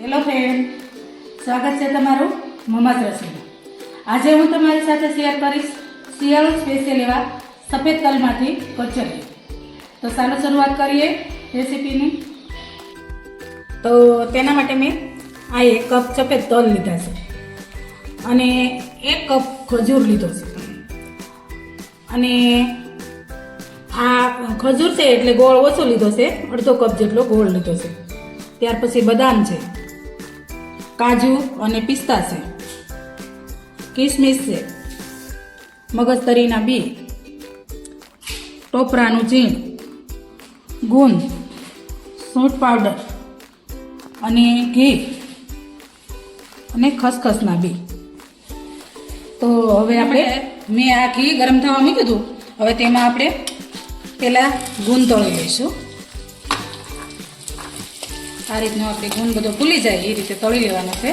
Hello friend સ્વાગત છે તમારું મમાજ રસોઈમાં આજે હું તમારી સાથે શેર કરીશ શિયાળો સ્પેશિયલ એવા સફેદ તલમાંથી કચોરી. તો ચાલો શરૂઆત કરીએ રેસીપીની. તો તેના માટે મેં આ એક કપ સફેદ તલ લીધા છે. અને એક કપ ખજૂર લીધો છે. અને આ ખજૂર છે એટલે ગોળ ઓછો લીધો છે, અડધો કપ જેટલો ગોળ લીધો છે. ત્યાર પછી બદામ છે. કાજુ અને પિસ્તા છે. કિસમિસ છે. મગજતરીના બી. ટોપરાનું ઝીણ ગુંદ સૂંઠ પાવડર. અને ઘી. અને ખસખસના બી. તો હવે આપણે મેં આ ઘી ગરમ થવા મૂક્યું હતું. હવે તેમાં આપણે પહેલાં ગુંદ તળી લઈશું આ રીતનો આપણે ગુણ બધો ભૂલી જાય, એ રીતે તળી લેવાનો છે.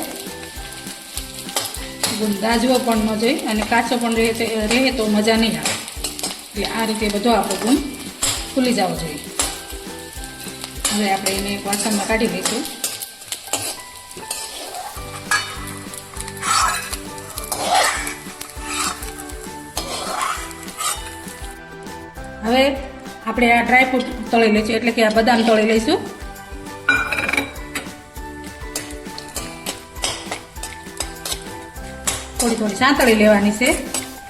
ગુણ દાજવો પણ ન જોઈએ અને કાચો પણ રહે રહે તો મજા નહીં આવે. એટલે આ રીતે બધો આપણો ગુણ ફૂલી જવો જોઈએ. હવે આપણે એને એક વાસણમાં કાઢી લઈશું. હવે આપણે આ ડ્રાયફ્રૂટ તળી લઈશું, એટલે કે આ બદામ તળી લઈશું. થોડી થોડી સાંતળી લેવાની છે.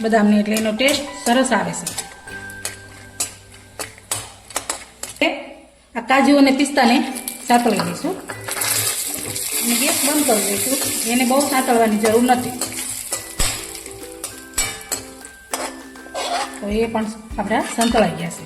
બદામની એટલે એનો ટેસ્ટ સરસ આવે છે. આ કાજુ અને પિસ્તાને સાંતળી લઈશું. અને ગેસ બંધ કરી દઈશું. એને બહુ સાંતળવાની જરૂર નથી. તો એ પણ આપણા સંતળાઈ ગયા છે.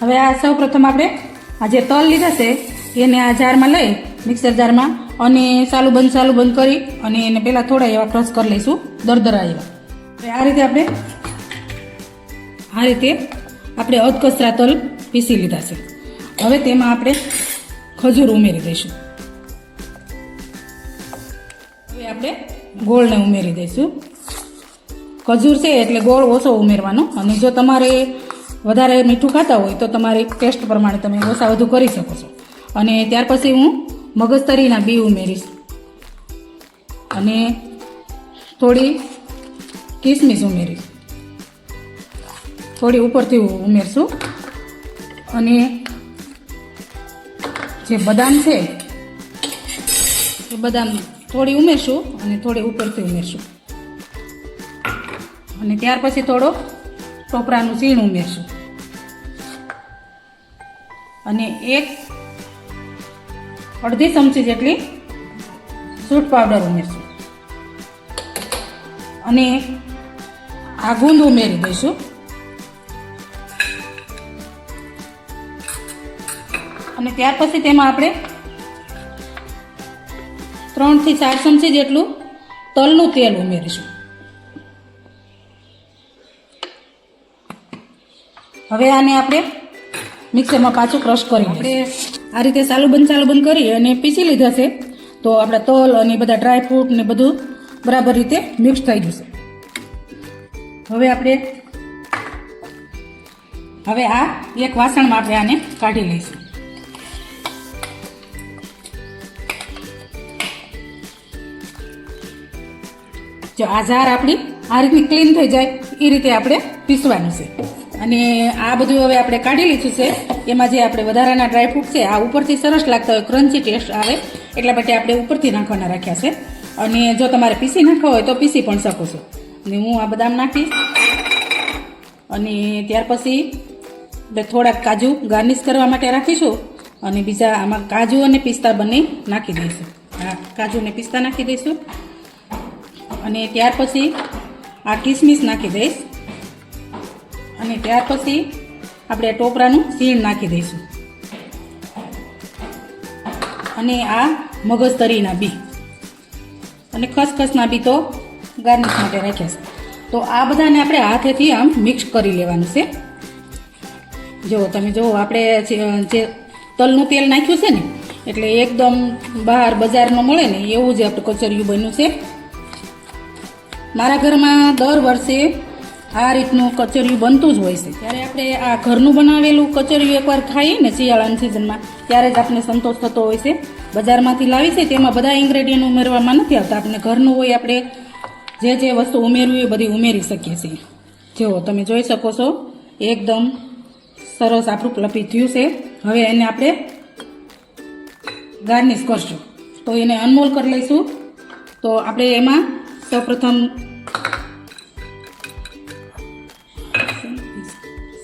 હવે આ સૌ પ્રથમ આપણે આ જે તલ લીધા છે એને આ જારમાં લઈ મિક્સર જારમાં, અને સાલું બંધ સાલું બંધ કરી, અને એને પહેલાં થોડા એવા ક્રશ કરી લઈશું, દરદરા એવા. હવે આ રીતે આપણે, આ રીતે આપણે અધકસરા તલ પીસી લીધા છે. હવે તેમાં આપણે ખજૂર ઉમેરી દઈશું. હવે આપણે ગોળને ઉમેરી દઈશું. ખજૂર છે એટલે ગોળ ઓછો ઉમેરવાનો, અને જો તમારે વધારે મીઠું ખાતા હોય તો તમારી ટેસ્ટ પ્રમાણે તમે ઓછા વધુ કરી શકો છો. અને ત્યાર પછી હું મગજતરીના બી ઉમેરીશ. અને થોડી કિસમિસ ઉમેરીશ. થોડી ઉપરથી ઉમેરશું. અને જે બદામ છે, એ બદામ થોડી ઉમેરશું અને થોડી ઉપરથી ઉમેરશું. અને ત્યાર પછી થોડો ટોપરાનું સીણ ઉમેરશું. અને એક અડધી ચમચી જેટલી સૂટ પાવડર ઉમેરશું. અને આ ગુંદ ઉમેરી દઈશું. અને ત્યાર પછી તેમાં આપણે ત્રણથી ચાર ચમચી જેટલું તલનું તેલ ઉમેરીશું. હવે આને આપણે મિક્સરમાં પાછું ક્રશ કરી આપણે આ રીતે ચાલુ બંધ ચાલુ બંધ કરી અને પીસી લીધા છે. તો આપણા તલ અને બધા ડ્રાયફ્રૂટ ને બધું બરાબર રીતે મિક્સ થઈ જશે. હવે આપણે, હવે આ એક વાસણમાં આપણે આને કાઢી લઈશું. જો આ જાર આપણી આ રીતની ક્લીન થઈ જાય, એ રીતે આપણે પીસવાનું છે. અને આ બધું હવે આપણે કાઢી લીધું છે. એમાં જે આપણે વધારાના ડ્રાયફ્રૂટ છે, આ ઉપરથી સરસ લાગતા હોય ક્રન્ચી ટેસ્ટ આવે. એટલા માટે આપણે ઉપરથી નાખવાના રાખ્યા છે. અને જો તમારે પીસી નાખવા હોય તો પીસી પણ શકો છો. અને હું આ બદામ નાખીશ. અને ત્યાર પછી થોડાક કાજુ ગાર્નિશ કરવા માટે રાખીશું. અને બીજા આમાં કાજુ અને પિસ્તા બંને નાખી દઈશું. આ કાજુ અને પિસ્તા નાખી દઈશું. અને ત્યાર પછી આ કિસમિસ નાખી દઈશ. અને ત્યાર પછી આપણે ટોપરાનું સીણ નાખી દઈશું. અને આ મગજતરીના બી. અને ખસખસના બી તો ગાર્નિશ માટે રાખ્યા છે. તો આ બધાને આપણે હાથેથી આમ મિક્સ કરી લેવાનું છે. જો તમે જુઓ આપણે જે જે તલનું તેલ નાખ્યું છે ને, એટલે એકદમ બહાર બજારમાં મળે ને એવું જ આપણે કચરિયું બન્યું છે. મારા ઘરમાં દર વર્ષે આ રીતનું કચોરિયું બનતું જ હોય છે. ત્યારે આપણે આ ઘરનું બનાવેલું કચરિયું એકવાર ખાઈએ ને શિયાળાની સિઝનમાં ત્યારે જ આપણે સંતોષ થતો હોય છે. બજારમાંથી લાવી છે, તેમાં બધા ઇન્ગ્રેડિયન્ટ ઉમેરવામાં નથી આવતા. આપણે ઘરનું હોય, આપણે જે જે વસ્તુ ઉમેરવી હોય બધી ઉમેરી શકીએ છીએ. જુઓ તમે જોઈ શકો છો, એકદમ સરસ આપણું પ્લપી થયું છે. હવે એને આપણે ગાર્નિશ કરશું. તો એને અનમોલ કરી લઈશું. તો આપણે એમાં સૌપ્રથમ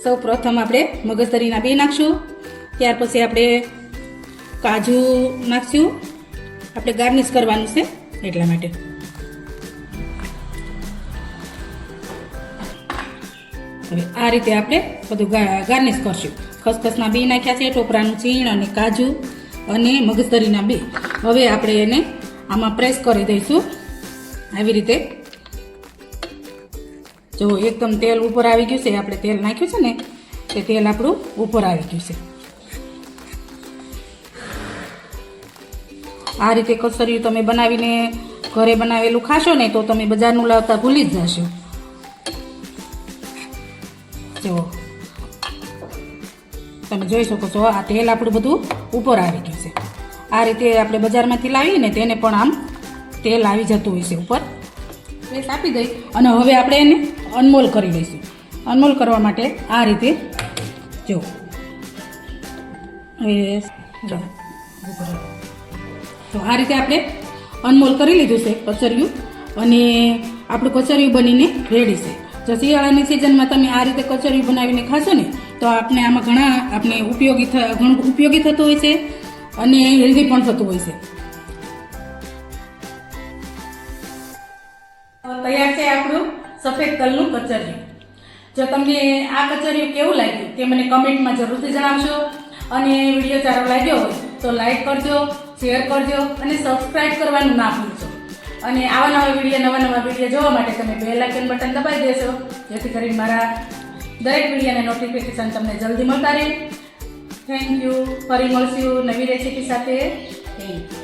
સૌ પ્રથમ આપણે મગજતરીના બે નાખશું. ત્યાર પછી આપણે કાજુ નાખશું. આપણે ગાર્નિશ કરવાનું છે એટલા માટે. હવે આ રીતે આપણે બધું ગાર્નિશ કરશું. ખસખસના બે નાખ્યા છે ટોપરાનું ચીણ અને કાજુ અને મગજતરીના બે. હવે આપણે એને આમાં પ્રેસ કરી દઈશું. આવી રીતે જો એકદમ તેલ ઉપર આવી ગયું છે, આપણે તેલ નાખ્યું છે ને તે તેલ આપણું ઉપર આવી ગયું છે. આ રીતે કસરિયું તમે બનાવીને ઘરે બનાવેલું ખાશો ને, તો તમે બજારનું લાવતા ભૂલી જ જશો. જો તમે જોઈ શકો છો, આ તેલ આપણું બધું ઉપર આવી ગયું છે. આ રીતે આપણે બજારમાંથી લાવીએ ને, તેને પણ આમ તેલ આવી જતું હોય છે ઉપર. આપી દઈ. અને હવે આપણે એને અનમોલ કરી લઈશું. અનમોલ કરવા માટે આ રીતે જો. જો. તો આ રીતે આપણે અનમોલ કરી લીધું છે કચરિયું અને આપણું કચરિયું બનીને રેડી છે. જો શિયાળાની સિઝનમાં તમે આ રીતે કચરિયું બનાવીને ખાશો ને, તો આપણે આમાં ઘણા આપણે ઉપયોગી ઘણું ઉપયોગી થતું હોય છે અને હેલ્ધી પણ થતું હોય છે. તૈયાર છે આપણું સફેદ તલનું કચરિયું જો તમને આ કચરિયું કેવું લાગ્યું તે મને કમેન્ટમાં જરૂરથી જણાવશો અને વીડિયો સારો લાગ્યો હોય તો લાઈક કરજો, શેર કરજો અને સબસ્ક્રાઈબ કરવાનું ના ભૂલજો અને આવા નવા વીડિયો, નવા નવા વીડિયો જોવા માટે તમે બેલ આઇકન બટન દબાવી દેશો. જેથી કરીને મારા દરેક વિડીયોના નોટિફિકેશન તમને જલ્દી મળતા રહે. થેન્ક યુ ફરી મળશું નવી રેસીપી સાથે. Thank you